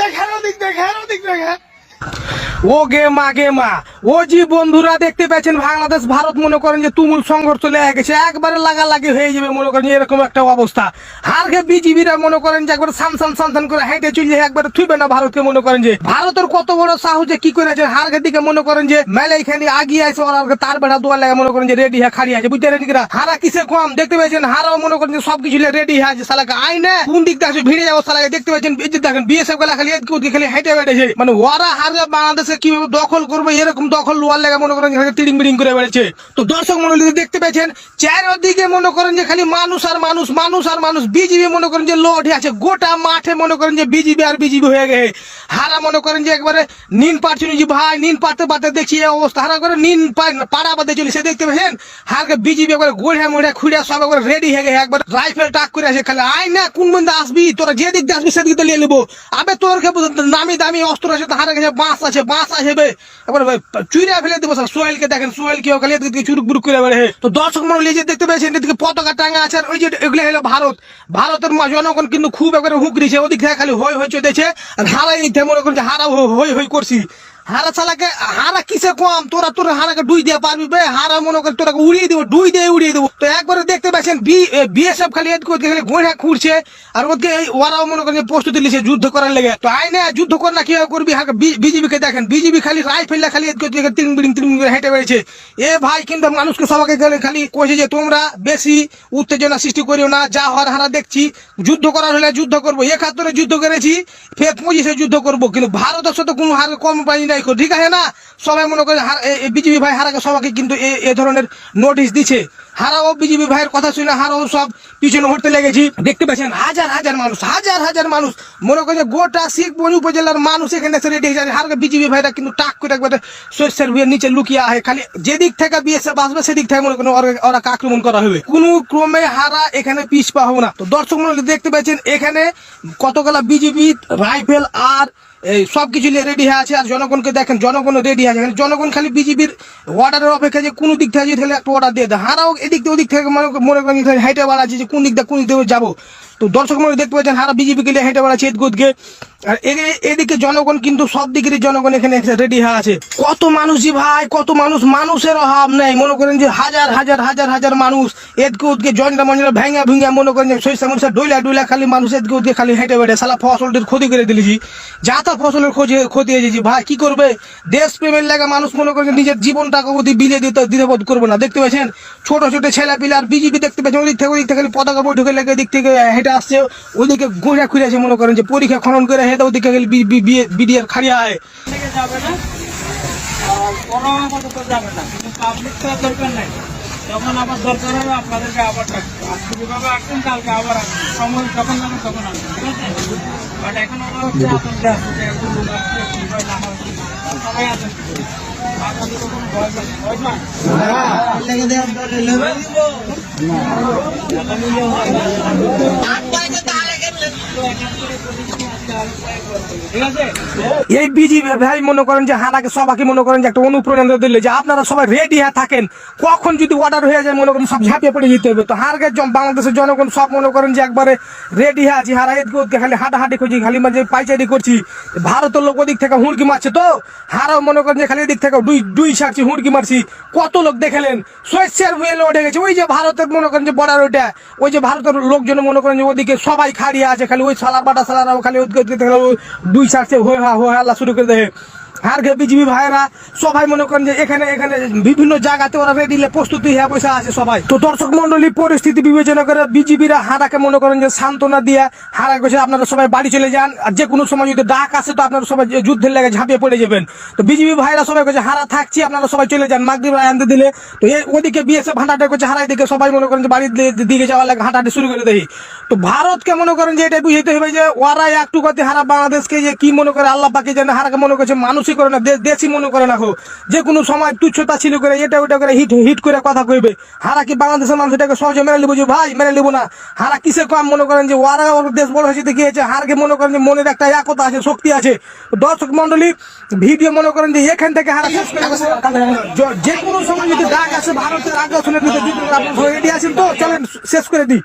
দেখেন ওদিক দেখেন ওদিক দেখেন ও গে মা গে মা। ও বন্ধুরা দেখতে পাচ্ছেন, বাংলাদেশ, ভারত মনে করেন যে তুমুল সংঘর্ষ লেগে গেছে, একবারে লাগালাগি হয়ে যাবে মনে করেন এরকম একটা অবস্থা। হারকে বিজিবিরা মনে করেন যে একবার সানসান সানসান করে হেঁটে চলে একবারে থুইবে না ভারতকে মনে করেন যে। ভারতের কত বড় সাহস যে কি করেছে হারকে দিকে মনে করেন যে মেলে এখানে আগিয়ে আছে ওরা তার বেড়া দোয়া লাগে মনে করেন যে রেডি হ্যাঁ খাড়ি আছে, বুঝতে রেডি হারা কিসে কম? দেখতে পেয়েছেন, হারাও মনে করেন যে সবকিছু রেডি হয়ে আছে সালাকে আইনে কোন দিক দিয়ে ভিড়ে যাব সালাকে দেখতে পাচ্ছেন দেখেন বিএসএফগুলা খালি খালি হেঁটে বেড়েছে। মানে ওরা হারে বাংলাদেশে কীভাবে দখল করবে, এরকম দখল লোয়ার লেগে মনে করেন যে তিড়িং বিড়িং করে বেড়েছে। তো দর্শক মন্ডলী দেখতে পেয়েছেন, চারিদিকে মনে করেন যে খালি মানুষ আর মানুষ মানুষ আর মানুষ, বিজিবি মনে করেন যে লোটে আছে। গোটা মাঠে মনে করেন যে বিজিবি আর বিজিবি হয়ে গেছে। হারা মনে করেন যে একবারে নিন পারছিল যে ভাই নিন পারতে পারতে দেখছি এই অবস্থা। হারা করে নিন পাড়া বাদে চলে সে দেখতে পেয়েছেন? হারকে বিজিবি একবার গোড়ে মোড়ে খুঁড়ে সব একবার রেডি হয়ে গেছে। একবার রাইফেল টাক করে আছে খালি। আয় না, কোন বন্ধু আসবি? তোরা যে দিক দিয়ে আসবি সেদিক দিয়ে নিয়ে নেব। আবে তোর নামি দামি অস্ত্র আছে হারা গেছে বাঁশ আছে বাঁশ আছে এবার ফেলে দেবো দেখেন কেউ চুরুক বুরুক করে তো দেখতে পতাকা টাঙা আছে ওই যে এগুলো হলো ভারত। ভারতের জনগণ কিন্তু খুব ওদিক থেকে খালি হই আর হারাই এই মনে করছে হারা হই করছি। হারা চালাকে, হারা কিসে কম? তোরা তোরা হারাকে ডুই দিয়ে পারবি বে। হারা মনে করে তোরাকে উড়িয়ে দেবো ডুই দিয়ে উড়িয়ে দেবো। তো একবারে দেখতে পাচ্ছেন বি বিএসএফ খালি এদিকে ওদিকে খালি গোড়া খুঁড়ছে। আর এই, ওরাও মনে করেন প্রস্তুতি নিছে যুদ্ধ করার লেগে। তো আইনে যুদ্ধ কর না, কীভাবে করবি? বিজেপি কে দেখেন। বিজেপি খালি রাইফেল খালি এদিকে ওদিকে তিন বিড়িং তিন বিড়িং হেঁটে বেড়েছে এ ভাই, কিন্তু মানুষকে সবাইকে খালি কইছে যে তোমরা বেশি উত্তেজনা সৃষ্টি করিও না, যা হওয়ার হারা দেখছি। যুদ্ধ করার হলে যুদ্ধ করব। একাত্তরে যুদ্ধ করেছি, ফের পঁচিশে যুদ্ধ করব। কিন্তু ভারতের সাথে কোনো হার কম পাই নাই কো, ঠিক আছে না? সবাই মনে করে বিজেপি ভাই হারাকে সবাইকে কিন্তু এ- ধরনের নোটিশ দিচ্ছে হারাও বিজেপি ভাইয়ের কথা শুনে হারাও সব পিছনে হতে লেগেছি। দেখতে পাচ্ছেন হাজার হাজার মানুষ হাজার হাজার মানুষ। মনে করে গোটা শিখবন উপজেলার মানুষ এখানে এসে রেডি হয়ে যাচ্ছে হারকে বিজেপি ভাইরা কিন্তু টাক করে একবারে শস্যের ভুয়ের নিচে লুকিয়ে আহে। খালি যেদিক থেকে বিএসএফ আসবে সেদিক থেকে মনে করেন ওরা- আক্রমণ করা হবে। কোনো ক্রমে হারা এখানে পিছ পা হবে না। তো দর্শক মন্ডলী দেখতে পাচ্ছেন এখানে কতগুলা বিজেপি রাইফেল আর এই সব কিছু নিয়ে রেডি হয়ে আছে আর জনগণকে দেখেন, জনগণও রেডি আছে। খালি জনগণ খালি বিজেপির অর্ডারের অপেক্ষা যে কোনো দিক থেকে যদি একটা অর্ডার দিয়ে দেয়। হারাও এদিক থেকে ওদিক থেকে মনে মনে করেন হাইটে বাড়াচ্ছে যে কোন দিক দিয়ে, কোন দিক দিয়ে যাব। তো দর্শক মনে দেখতে পাচ্ছেন, হারা বিজেপি কে হেঁটে বেড়াচ্ছে এদিকে আর এদিকে জনগণ কিন্তু সব দিকের জনগণ এখানে রেডি হয়ে আছে। কত মানুষ জি ভাই, কত মানুষ মানুষের অভাব নেই। মনে করেন যে হাজার হাজার হাজার হাজার মানুষ এদিকে ওদিকে জনরা মঞ্জরা ভেঙে ভেঙে মনে করেন যে সরিষা মরিষা ডইলা ডইলা খালি মানুষ এদিকে ওদিকে খালি হেঁটে বেড়ে সালা ফসলটির ক্ষতি করে দিলেছি যা তা ফসলের ক্ষতি ক্ষতি হয়েছে ভাই, কি করবে? দেশ প্রেমের লাগা মানুষ মনে করেন নিজের জীবনটাকে ওদি বিলিয়ে দিতে দ্বিধাবোধ করবে না। দেখতে পাচ্ছেন, ছোট ছোট ছেলে পিলে আর বিজেপি দেখতে পাচ্ছেন, ওদিক থেকে ওদিক থেকে পতাকা বৈঠকে লেগে দিক থেকে হেঁটে আসছে ওদিকে ঘুরে খুঁড়ে আছে মনে করেন যে পরীক্ষা খনন করে হেঁটে ওদিকে খালি বিডিআর খাড়িয়া হয় যাবে না। আর কোনো মতো তো যাবে না। কিন্তু পাবলিক তো দরকার নাই। যখন আবার দরকার হবে আপনাদেরকে আবার ডাকবো আজকে যেভাবে আসছেন কালকে আবার সময় যখন তখন আসবেন ঠিক আছে? বাট এখন ওরা হচ্ছে আপনাদের আসছে যে লোক আসছে একজন ভয় না হয়। সবাই আছেন আপনাদের কোনো ভয় ভয় পান? আছে এই বিজেপি ভাই মনে করেন যে হারাকে সবাইকে মনে করেন যে একটা অনুপ্রেরণা দিলে যে আপনারা সবাই রেডি হয়ে থাকেন, কখন যদি অর্ডার হয়ে যায় মনে করেন সব ঝাঁপিয়ে পড়ে যেতে হবে। তো হারকে বাংলাদেশের জনগণ সব মনে করেন যে একবারে রেডি হয়ে আছি। হারা এদিকে ওদিকে খালি হাঁটাহাঁটি করছি, খালি মাঝে পাইচারি করছি। ভারতের লোক ওদিক থেকে হুড়কি মারছে তো। হারাও মনে করেন যে খালি এদিক থেকে দুই দুই ছাড়ছি হুড়কি মারছি। কত লোক দেখলেন? শস্যের হয়ে উঠে গেছে। ওই যে ভারতের মনে করেন যে বর্ডার ওইটা, ওই যে ভারতের লোকজন মনে করেন যে ওদিকে সবাই খাড়িয়ে আছে, খালি ওই সালার বাটা সালারাও খালি ওদিকে ওদিকে থেকে ওই দুই চারটে হয়ে হা হয়ে আল্লাহ শুরু করে দেয়। আর কে বিজিবি ভাইরা সবাই মনে করেন যে এখানে এখানে বিভিন্ন জায়গাতে ওরা রেডি প্রস্তুতি হয়ে বসে আছে সবাই। তো দর্শক মন্ডলী পরিস্থিতি বিবেচনা করে বিজিবিরা হারাকে মনে করেন যে সান্ত্বনা দিয়ে হারা কইছে আপনারা সবাই বাড়ি চলে যান। আর যে কোনো সময় যদি ডাক আসে তো আপনারা সবাই যুদ্ধের লেগে ঝাঁপিয়ে পড়ে যাবেন। তো বিজিবি ভাইরা সবাই কইছে হারা থাকছি, আপনারা সবাই চলে যান। মাগরিব আনতে দিলে তো ওদিকে বিএসএফ হাঁটাটা করছে হারাই দিকে সবাই মনে করেন যে বাড়ির দিকে যাওয়ার লাগে হাঁটাহাঁটি শুরু করে দেয় তো ভারতকে মনে করেন যে এটা বুঝতে হবে যে ওরা একটু কথা হারা বাংলাদেশকে যে কি মনে করে, আল্লাহ পাকে জানে হারাকে মনে করছে মানুষই করে না, দে- দেশই মনে করে না হো যে কোনো সময় তুচ্ছতা ছিল করে, এটা ওটা করে হিট হিট করে কথা কইবে। হারা কি বাংলাদেশের মানুষ এটাকে সহজে মেনে নিবো যে, ভাই মেনে নিবো না। হারা কিসে কম মনে করেন যে ওরা দেশ বড় হয়েছে দেখিয়েছে হারকে মনে করেন যে, মনের একটা একতা আছে, শক্তি আছে। দর্শক মন্ডলী ভিডিও মনে করেন যে, এখান থেকে হারা শেষ করে। যে কোনো সময় যদি ডাক আসে, ভারতের আগ্রাসনের বিরুদ্ধে আপনার রেডি আছেন তো? চলেন, শেষ করে দিই।